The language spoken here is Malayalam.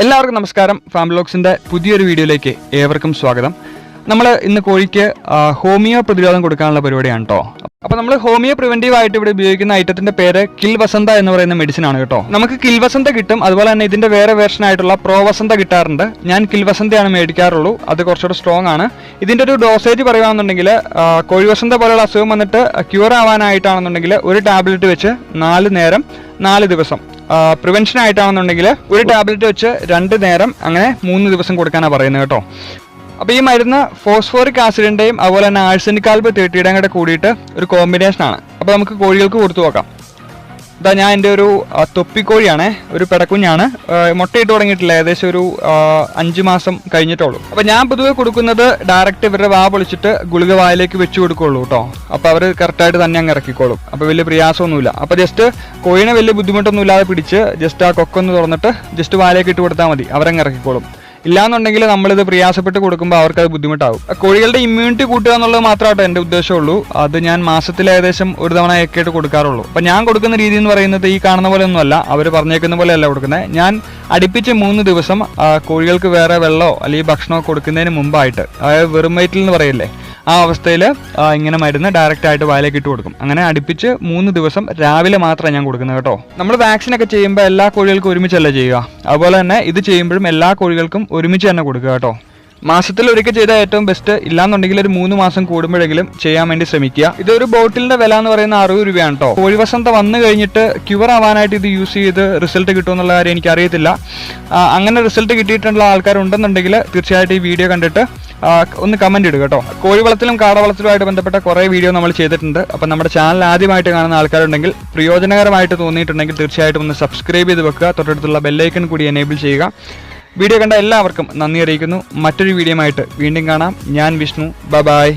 എല്ലാവർക്കും നമസ്കാരം. ഫാം ബ്ലോഗ്സിന്റെ പുതിയൊരു വീഡിയോയിലേക്ക് ഏവർക്കും സ്വാഗതം. നമ്മൾ ഇന്ന് കോഴിക്ക് ഹോമിയോ പ്രതിരോധം കൊടുക്കാനുള്ള പരിപാടിയാണ് കേട്ടോ അപ്പോൾ നമ്മൾ ഹോമിയോ പ്രിവെന്റീവ് ആയിട്ട് ഇവിടെ ഉപയോഗിക്കുന്ന ഐറ്റത്തിന്റെ പേര് കിൽ വസന്ത എന്ന് പറയുന്ന മെഡിസിൻ ആണ് കേട്ടോ. നമുക്ക് കിൽ വസന്ത കിട്ടും അതുപോലെ തന്നെ ഇതിന്റെ വേറെ വേർഷൻ ആയിട്ടുള്ള പ്രോ വസന്ത കിട്ടാറുണ്ട്. ഞാൻ കിൽ വസന്തയാണ് മേടിക്കാറുള്ളൂ അത് കുറച്ചുകൂടെ സ്ട്രോങ് ആണ്. ഇതിന്റെ ഒരു ഡോസേജ് പറയുകയാണെന്നുണ്ടെങ്കിൽ കോഴി വസന്ത പോലെയുള്ള അസുഖം വന്നിട്ട് ക്യൂർ ആവാനായിട്ടാണെന്നുണ്ടെങ്കിൽ ഒരു ടാബ്ലറ്റ് വെച്ച് നാല് നേരം നാല് ദിവസം. പ്രിവെൻഷൻ ആയിട്ടാണെന്നുണ്ടെങ്കിൽ ഒരു ടാബ്ലറ്റ് വെച്ച് രണ്ട് നേരം അങ്ങനെ മൂന്ന് ദിവസം കൊടുക്കാനാണ് പറയുന്നത് കേട്ടോ. അപ്പോൾ ഈ മരുന്ന് ഫോസ്ഫോറിക് ആസിഡിന്റെയും അതുപോലെ തന്നെ ആഴ്സനിക് ആൽബ് തേർട്ടിയുടെയും കൂടെ കൂടിയിട്ട് ഒരു കോമ്പിനേഷൻ ആണ്. അപ്പോൾ നമുക്ക് കോഴികൾക്ക് കൊടുത്തു നോക്കാം. ഇതാ ഞാൻ എന്റെ ഒരു തൊപ്പി തൊപ്പിക്കോഴിയാണേ ഒരു പെടക്കുഞ്ഞാണ്. മുട്ടയിട്ട് തുടങ്ങിയിട്ടില്ല ഏകദേശം ഒരു അഞ്ച് മാസം കഴിഞ്ഞിട്ടുള്ളൂ അപ്പോൾ ഞാൻ പൊതുവെ കൊടുക്കുന്നത് ഡയറക്റ്റ് ഇവരുടെ വാ പൊളിച്ചിട്ട് ഗുളിക വായിലേക്ക് വെച്ച് കൊടുക്കുള്ളൂ കേട്ടോ. അപ്പോൾ അവർ കറക്റ്റായിട്ട് തന്നെ അങ്ങ് ഇറക്കിക്കോളും. അപ്പോൾ വലിയ പ്രയാസമൊന്നുമില്ല. അപ്പോൾ ജസ്റ്റ് കോഴിനെ വലിയ ബുദ്ധിമുട്ടൊന്നും ഇല്ലാതെ പിടിച്ച് ജസ്റ്റ് ആ കൊക്കൊന്ന് തുറന്നിട്ട് ജസ്റ്റ് വായിലേക്ക് ഇട്ട് കൊടുത്താൽ മതി. അവരങ്ങ് ഇറക്കിക്കോളും. ഇല്ലാന്നുണ്ടെങ്കിൽ നമ്മളിത് പ്രയാസപ്പെട്ട് കൊടുക്കുമ്പോൾ അവർക്ക് അത് ബുദ്ധിമുട്ടാവും. കോഴികളുടെ ഇമ്മ്യൂണിറ്റി കൂട്ടുക എന്നുള്ളത് മാത്രമായിട്ട് എന്റെ ഉദ്ദേശമുള്ളൂ. അത് ഞാൻ മാസത്തിൽ ഏകദേശം ഒരു തവണ ഒക്കെ ആയിട്ട് കൊടുക്കാറുള്ളൂ. അപ്പം ഞാൻ കൊടുക്കുന്ന രീതി എന്ന് പറയുന്നത് ഈ കാണുന്ന പോലെ ഒന്നുമല്ല അവർ പറഞ്ഞേക്കുന്ന പോലെ അല്ല കൊടുക്കുന്നത് ഞാൻ അടുപ്പിച്ച് മൂന്ന് ദിവസം കോഴികൾക്ക് വേറെ വെള്ളമോ അല്ലെങ്കിൽ ഭക്ഷണമോ കൊടുക്കുന്നതിന് മുമ്പായിട്ട് അതായത് വെറും വയറ്റിൽ എന്ന് പറയില്ലേ ആ അവസ്ഥയിൽ ഇങ്ങനെ മരുന്ന് ഡയറക്റ്റ് ആയിട്ട് വായിലേക്ക് ഇട്ട് കൊടുക്കും. അങ്ങനെ അടുപ്പിച്ച് മൂന്ന് ദിവസം രാവിലെ മാത്രമേ ഞാൻ കൊടുക്കുന്നത് കേട്ടോ. നമ്മൾ വാക്സിനൊക്കെ ചെയ്യുമ്പോൾ എല്ലാ കോഴികൾക്കും ഒരുമിച്ചല്ല ചെയ്യുക? അതുപോലെ തന്നെ ഇത് ചെയ്യുമ്പോഴും എല്ലാ കോഴികൾക്കും ഒരുമിച്ച് തന്നെ കൊടുക്കുക കേട്ടോ. മാസത്തിൽ ഒരിക്കൽ ചെയ്ത ഏറ്റവും ബെസ്റ്റ് ഇല്ലാന്നുണ്ടെങ്കിൽ ഒരു മൂന്ന് മാസം കൂടുമ്പോഴെങ്കിലും ചെയ്യാൻ വേണ്ടി ശ്രമിക്കുക. ഇതൊരു ബോട്ടിലിന്റെ വില എന്ന് പറയുന്ന അറുപത് രൂപയാണ് കേട്ടോ. കോഴി വസന്ത വന്നു കഴിഞ്ഞിട്ട് ക്യൂർ ആവാനായിട്ട് ഇത് യൂസ് ചെയ്ത് റിസൾട്ട് കിട്ടുമെന്നുള്ള കാര്യം എനിക്കറിയത്തില്ല. അങ്ങനെ റിസൾട്ട് കിട്ടിയിട്ടുള്ള ആൾക്കാരുണ്ടെന്നുണ്ടെങ്കിൽ തീർച്ചയായിട്ടും ഈ വീഡിയോ കണ്ടിട്ട് ഒന്ന് കമന്റ് ഇടുക കേട്ടോ. കോഴി വളത്തിലും കാട വളത്തിലുമായിട്ട് ബന്ധപ്പെട്ട കുറേ വീഡിയോ നമ്മൾ ചെയ്തിട്ടുണ്ട്. അപ്പം നമ്മുടെ ചാനൽ ആദ്യമായിട്ട് കാണുന്ന ആൾക്കാരുണ്ടെങ്കിൽ പ്രയോജനകരമായിട്ട് തോന്നിയിട്ടുണ്ടെങ്കിൽ തീർച്ചയായിട്ടും ഒന്ന് സബ്സ്ക്രൈബ് ചെയ്ത് വെക്കുക. തൊട്ടടുത്തുള്ള ബെല്ലൈക്കൺ കൂടി എനേബിൾ ചെയ്യുക. വീഡിയോ കണ്ട എല്ലാവർക്കും നന്ദി അറിയിക്കുന്നു. മറ്റൊരു വീഡിയോ വീണ്ടും കാണാം. ഞാൻ വിഷ്ണു. ബ ബായ്